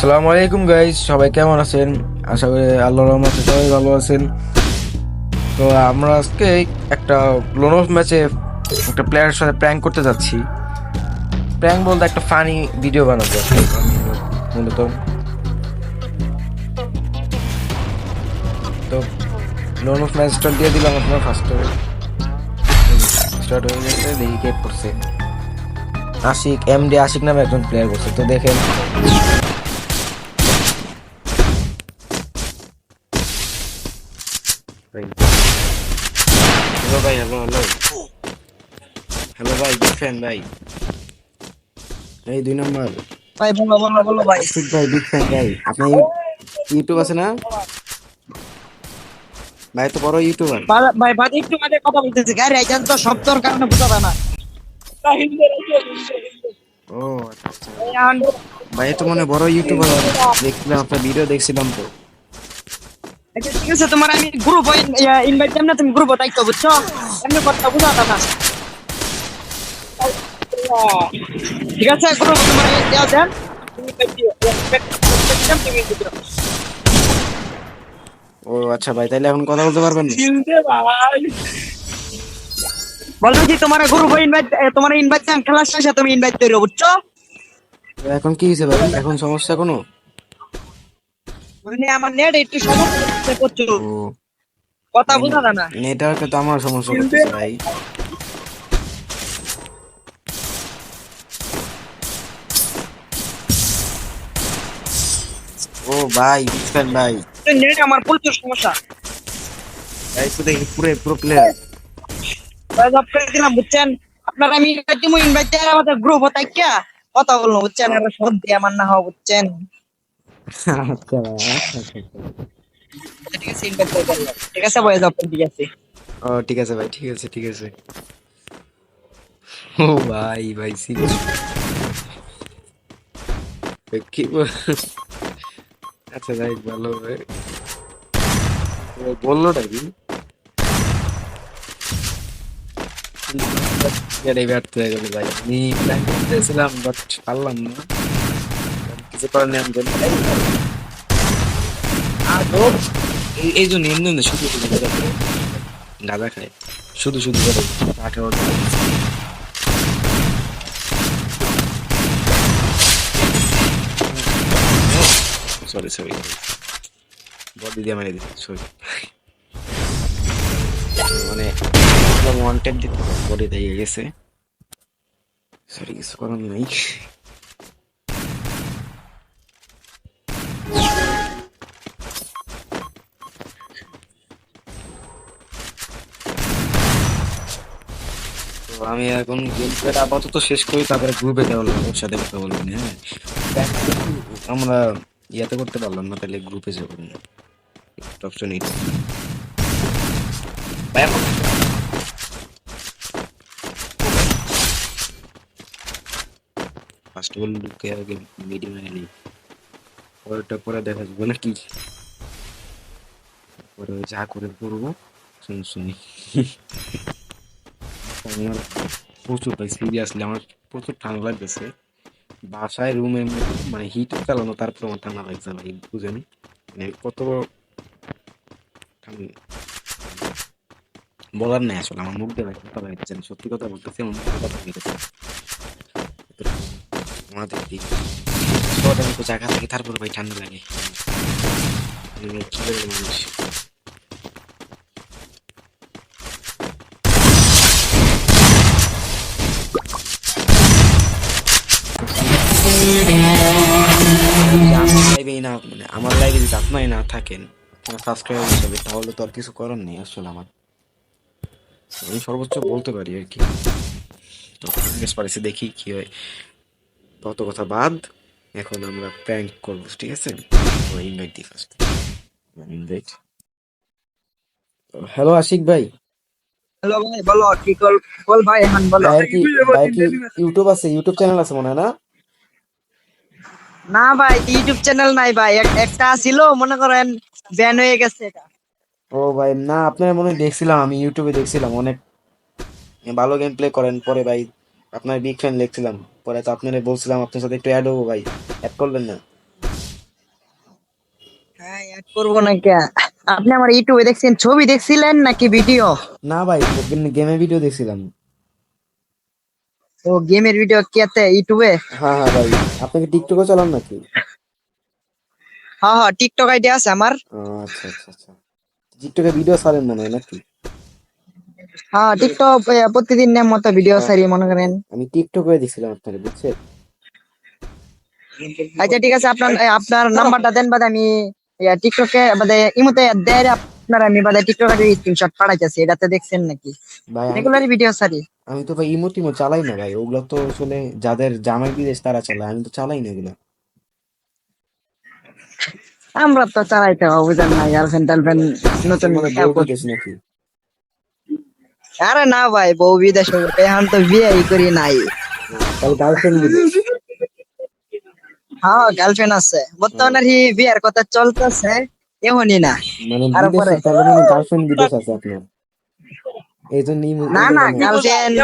আসসালামু আলাইকুম গাইস সবাই কেমন আছেন? আশা করি আল্লাহর রহমতে সবাই ভালো আছেন। তো আমরা আজকে একটা লোন অফ ম্যাচে একটা প্লেয়ারের সাথে প্র্যাঙ্ক করতে যাচ্ছি। প্র্যাঙ্ক বলতে একটা ফানি ভিডিও বানাবো মূলত। তো লোন অফ ম্যাচ স্টার্ট দিয়ে দিলাম আপনার ফার্স্টে স্টার্ট হয়ে গেছে, দেখি কে করছে। আশিক এমডি আশিক নামে একজন প্লেয়ার করছে। তো দেখেন। হ্যালো ভাই হ্যালো হ্যালো হ্যালো ভাই ফ্যান ভাই এই দুই নম্বর ভাই বলো বলো বলো ভাই। ভাই বিগ ফ্যান ভাই আপনার ইউটিউব আছে না? ভাই তো বড় ইউটিউবার ভাই ভাই একটু আগে কথা বলতেছি। গাড়ি আইছেন তো শব্দর কারণে বুঝাবে না। ও আচ্ছা আচ্ছা। ভাই তো মনে বড় ইউটিউবার দেখছিলাম আপনার ভিডিও দেখছিলাম তো। ঠিক আছে তোমার আমি গ্রুপ ইনভাইট দিলাম না তুমি গ্রুপ দায়িত্ব বুঝছ এমনি কথা বুঝাবে না ঠিক আছে গ্রুপ তোমার দেওয়া দেন। ও আচ্ছা ভাই তাহলে এখন কথা বলতে পারবেন না? বলতো যে তোমার গ্রুপ ইনভাইট তোমার ইনভাইট দিলাম খেলার শেষে তুমি ইনভাইট দিও বুঝছ? এখন কি হয়েছে ভাই? এখন সমস্যা কোনো? মানে আমার নেট একটু সমস্যা ও। কথা বোঝা যায় না। নেটওয়ার্কে তো আমার সমস্যা ভাই। ও ভাই বুঝছেন ভাই? নেট আমার প্রচুর সমস্যা। ভাই দেখি পুরো পুরো প্লেয়ার ভাই সব করে দিলাম বুঝছেন? আপনারা আমি ইনভাইট দিমু ইনভাইট দিয়ে আমাদের গ্রুপ হতাই কিয়া কথা বলব বুঝছেন? আর সব দিয়ে আমার না হওয়া বুঝছেন? আচ্ছা ভাই আচ্ছা, ঠিক আছে ইনভাইট করে ঠিক আছে। ও, ঠিক আছে ভাই, ঠিক আছে ঠিক আছে। ও ভাই ভাই সিরিয়াস কি আচ্ছা ভাই ভালো ভাই। বললোটা কি? এটাই ব্যর্থ হয়ে গেল ভাই। আমি প্ল্যান বাট পারলাম না। কিছু করার নেই, আমি এই- জন্য এমনি শুধু শুধু খায়। শুধু শুধু করে। আঠারো সরি সরি বডি দিয়ে মেরে দিচ্ছি সরি মানে ওয়ান্টেড দিতে বডি দিয়ে গেছে সরি কিছু করার নেই। আমি এখন গেম প্লেটা আপাতত শেষ করি, তারপরে গ্রুপে দেওয়া ওর সাথে কথা বলবেন হ্যাঁ? আমরা ইয়াতে করতে পারলাম না, তাহলে গ্রুপে যাব না। অপশন এইট ফার্স্ট অল ঢুকে আগে মিডিয়াম এনে পরেরটা পরে দেখা যাবে নাকি পরে যা করে করব শুনি শুনি আমার প্রচুর ভাই সিরিয়াসলি আমার প্রচুর ঠান্ডা লাগতেছে। বাসায় রুমে মানে হিট চালানো, তারপর আমার ঠান্ডা লাগছে ভাই, বুঝেন? মানে কত বলার নাই আসলে, আমার মুখ দিয়ে কথা বাইরেছেন সত্যি কথা বলতেছি, আমার কথা আমাদের দিক জায়গা থাকে, তারপর ভাই ঠান্ডা লাগে। মানে কি লাইভেই না মানে আমার লাইভে যদি আপনারাই না থাকেন সাবস্ক্রাইবার হিসাবে তাহলে তো আর কিছু করার নেই আসলে আমার। আমি সর্বোচ্চ বলতে পারি আর কি। তো পারিছি দেখি কি হয়। তত কথা বাদ এখন আমরা প্র্যাঙ্ক করব ঠিক আছে? ইনভাইট দিই ফার্স্ট ইনভাইট হ্যালো আশিক ভাই। হ্যালো ভাই বলো কি কল বল ভাই হান বলো। কি ইউটিউব আছে? ইউটিউব চ্যানেল আছে মনে হয় না? না ভাই ইউটিউব চ্যানেল নাই ভাই। একটা ছিল মনে করেন ব্যান হয়ে গেছে এটা। ও ভাই না আপনার মনে দেখছিলাম আমি ইউটিউবে দেখছিলাম অনেক ভালো গেম প্লে করেন পরে ভাই আপনার বিগ ফ্যান দেখছিলাম। পরে তো আপনারা বলছিলাম আপনার সাথে একটু অ্যাড হব ভাই। অ্যাড করলেন না? অ্যাড করব না কে? আপনি আমার ইউটিউবে দেখছেন ছবি দেখছিলেন নাকি ভিডিও না ভাই গেমের ভিডিও দেখছিলাম। ও গেমের ভিডিও কেতে ইউটিউবে হ্যাঁ হ্যাঁ ভাই। আপনাকে টিকটকও চালান নাকি? হ্যাঁ হ্যাঁ টিকটক আইডি আছে আমার। আচ্ছা আচ্ছা আচ্ছা। টিকটকে ভিডিও ছাড়েন মনে হয় নাকি? হ্যাঁ টিকটক প্রতিদিন নেম মতো ভিডিও সারি মনে করেন। আমি টিকটকে দেখছিলাম আপনাকে বুঝছেন? আচ্ছা ঠিক আছে আপনার আপনার নাম্বারটা দেন বাদে আমি টিকটকে বাদে ইমতে দেয় আপনার আমি বাদে টিকটক স্ক্রিনশট পাঠাইতেছি এটাতে দেখছেন নাকি? ভাই রেগুলার ভিডিও সারি আমি তো ভাই ইমো টিমো চালাই না ভাই। ওগুলো তো আসলে যাদের জামাই বিদেশ তারা চালায় আমি তো চালাই না এগুলো। আমরা তো চালাইতে হবে বুঝেন না গার্লফ্রেন্ড টার্লফ্রেন্ড নতুন মানে বউ নাকি? আরে না ভাই বউ বিদেশ এখন তো বিয়েই করি নাই। তাহলে গার্লফ্রেন্ড হ্যাঁ গার্লফ্রেন্ড আছে। বর্তমানে কি বিয়ের কথা চলতেছে এমনই না। মানে আর পরে? তাহলে মানে গার্লফ্রেন্ড বিদেশ আছে আপনার। এই জন্য না না গার্লফ্রেন্ড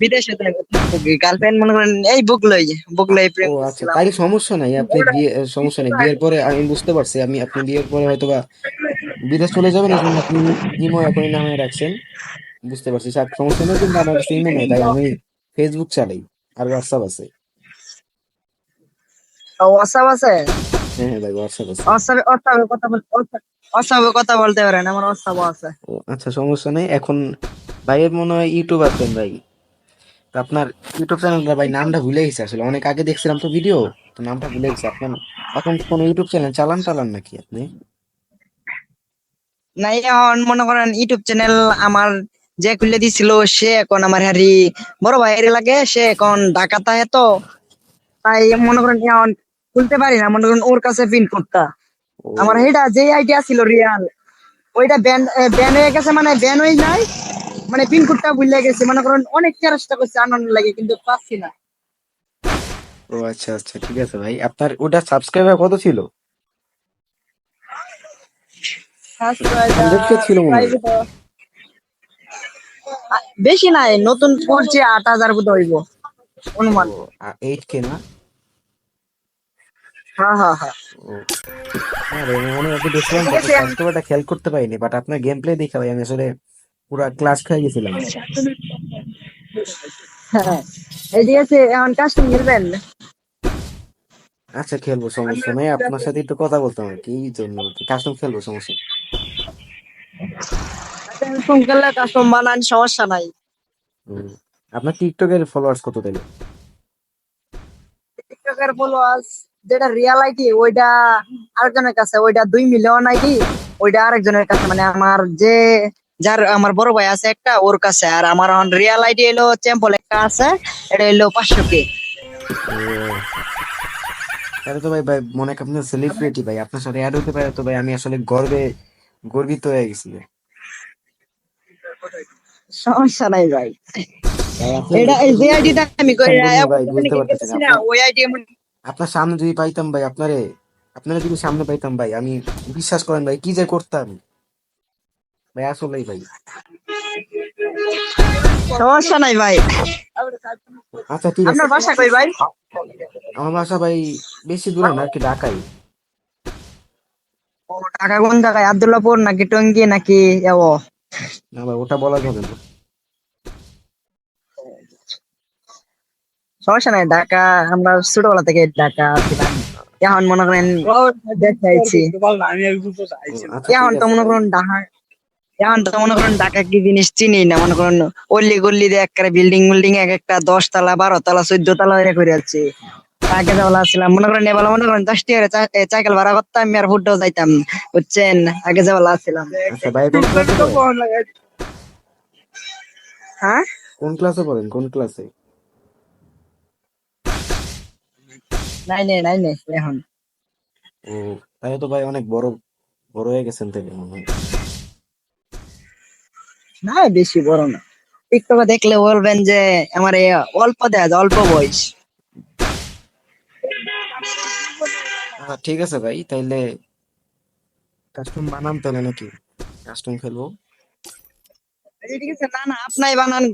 বিদেশে গার্লফ্রেন্ড মনে করেন এই বুক লই বুক লই প্রেম ও আচ্ছা তাই সমস্যা নাই আপনি বিয়ে সমস্যা নেই বিয়ের পরে আমি বুঝতে পারছি আমি আপনি বিয়ের পরে হয়তো বা বিদেশ চলে যাবেন এই জন্য আপনি ইমো এখনই নামে রাখছেন। বুঝতে পারছি স্যার সমস্যা নেই কিন্তু আমার কাছে ইমো নেই তাই আমি ফেসবুক চালাই আর হোয়াটসঅ্যাপ আছে। হোয়াটসঅ্যাপ আছে? হ্যাঁ হ্যাঁ ভাই হোয়াটসঅ্যাপ আছে। হোয়াটসঅ্যাপে হোয়াটসঅ্যাপে কথা বল হোয়াটসঅ্যাপে কথা বলতে পারেন আমার হোয়াটসঅ্যাপ আছে। আচ্ছা সমস্যা নেই এখন ভাইয়ের মনে হয় ইউটিউব আছেন ভাই। তো আপনার ইউটিউব চ্যানেলটা ভাই নামটা ভুলে গেছে আসলে অনেক আগে দেখছিলাম তো ভিডিও তো নামটা ভুলে গেছে। আপনার এখন কোনো ইউটিউব চ্যানেল চালান চালান নাকি আপনি? নাই এখন মনে করেন ইউটিউব চ্যানেল আমার যে খুলে দিছিল সে এখন আমার হারি বড় ভাইয়ের লাগে সে এখন ঢাকাতে তো। তাই মনে করেন এখন খুলতে পারি না মনে করেন ওর কাছে পিন কোডটা আমার হেটা যে আইডিয়া ছিল রিয়াল ওইটা ব্যান ব্যান হয়ে গেছে মানে ব্যান হয়ে নাই। মানে পিন কোডটা ভুলে গেছে। মনে করেন অনেক চেষ্টা করছে আনন্দ লাগে কিন্তু পাচ্ছি না। ও আচ্ছা আচ্ছা ঠিক আছে ভাই। আপনার ওটা সাবস্ক্রাইবার কত ছিল? ছিল মনে হয়। বেশি নাই নতুন করছে আট হাজার বোধ হইব। অনুমান। এইট কে না? হ্যাঁ হ্যাঁ হ্যাঁ। ও আরে আমি- সাবস্ক্রাইবারটা খেয়াল করতে পারিনি বাট আপনার গেম প্লে দেখা ভাই আমি আসলে পুরা ক্লাস খেয়ে গেছিলাম হ্যাঁ ঠিক আছে এখন খেলবেন আচ্ছা খেলব সমস্যা নেই। আপনার সাথে একটু কথা বলতাম আর কি জন্য কাস্টম খেলব সমস্যা। কাস্টম খেললে কাস্টম বানান সমস্যা নাই। আপনার টিকটকের ফলোয়ার্স কত তাইলে? টিকটকের ফলোয়ার্স যেটা রিয়েল আইডি ওইটা আরেকজনের কাছে ওইটা দুই মিলিয়ন আইডি ওইটা আরেকজনের কাছে। মানে আমার যে যার আমার বড় ভাই আছে একটা ওর কাছে। আর আমার রিয়েল আইডি হলো চ্যাম্পল একটা আছে এটা হলো পাঁচশো কে তাহলে তো ভাই ভাই মনে হয় আপনার সেলিব্রিটি ভাই আপনার সাথে অ্যাড হতে পারে তো ভাই আমি আসলে গর্বে গর্বিত হয়ে গেছি সমস্যা নাই ভাই। ভাই, আপনি- এটা যে আইডিটা আমি করি। ওই আইডি আপনার সামনে যদি পাইতাম ভাই আপনারে আপনারা যদি সামনে পাইতাম ভাই আমি বিশ্বাস করেন ভাই কি যে করতাম। ভাই আসলেই ভাই। সমস্যা নাই ভাই। আচ্ছা ঠিক আছে। আপনার বাসা কই ভাই? আমার বাসা ভাই বেশি দূরে না আর কি ঢাকাই? ও ঢাকা কোন জায়গায়? আব্দুল্লাহপুর নাকি টঙ্গী নাকি এও? না ভাই ওটা বলা যাবে না। সমস্যা নাই ঢাকা আমরা ছোটবেলা থেকে ঢাকা ছিলাম। এখন মনে করেন দেখাইছি আচ্ছা এখন তো মনে করেন ঢাকা এখন তো মনে করেন ঢাকা কি জিনিস চিনি না মনে করেন অল্লি গল্লি দিয়ে একটা বিল্ডিং বিল্ডিং এক একটা দশ তলা বারো তলা চোদ্দ তলা এর করে যাচ্ছে। আগে যাওয়া ছিলাম মনে করেন এবার মনে করেন দশ সাইকেল ভাড়া করতাম আমি আর ফুটও যাইতাম বুঝছেন? আগে যাওয়া ছিলাম। আচ্ছা কোন ক্লাসে পড়েন? হ্যাঁ? কোন ক্লাসে পড়েন? কোন ক্লাসে নাই নাই নাই নাই এখন। ও তাহলে তো ভাই অনেক বড় বড় হয়ে গেছেন থেকে মনে হয়। না বেশি বড় না। টিকটকে দেখলে বলবেন যে আমার অল্প দেয়া অল্প বয়স। আচ্ছা ঠিক আছে ভাই তাইলে কাস্টম বানাম তাহলে নাকি? কাস্টম খেলব আচ্ছা, ঠিক আছে না না আপনাই বানান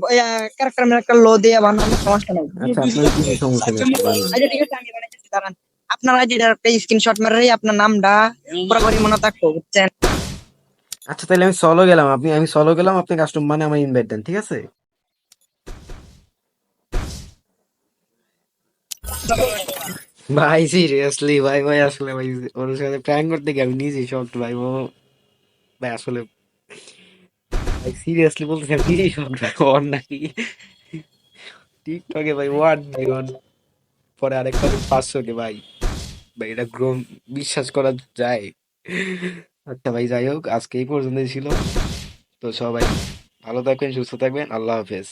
ক্যারেক্টার একটা লো দিয়ে বানান সমস্যা নাই। আচ্ছা আপনার কি সমস্যা নেই বানান। আচ্ছা ঠিক আছে আমি বানাইতেছি দাঁড়ান। আপনার আইডিটার একটা স্ক্রিনশট মেরে আপনার নামটা পুরোপুরি মনে থাকব বুঝছেন? আচ্ছা তাহলে আমি সলো গেলাম। আপনি, আমি সলো গেলাম, আপনি কাস্টম মানে আমার ইনভাইট দেন, ঠিক আছে? ভাই সিরিয়াসলি ভাই ভাই, আসলে ভাই, ওর সাথে প্র্যাঙ্ক করতে গিয়ে আমি নিজেই শক্ট ভাই, ও, ভাই, আসলে ভাই সিরিয়াসলি বলতে আমি নিজেই শক্ট ভাই ওর নাকি টিকটকে ভাই ওয়ান মিলিয়ন পরে আরেকটা পাঁচশো কে, ভাই ভাই, এটা গ্রোম বিশ্বাস করা যায়। আচ্ছা ভাই, যাই হোক আজকে এই পর্যন্তই ছিল। তো সবাই ভালো থাকবেন, সুস্থ থাকবেন। আল্লাহ হাফেজ।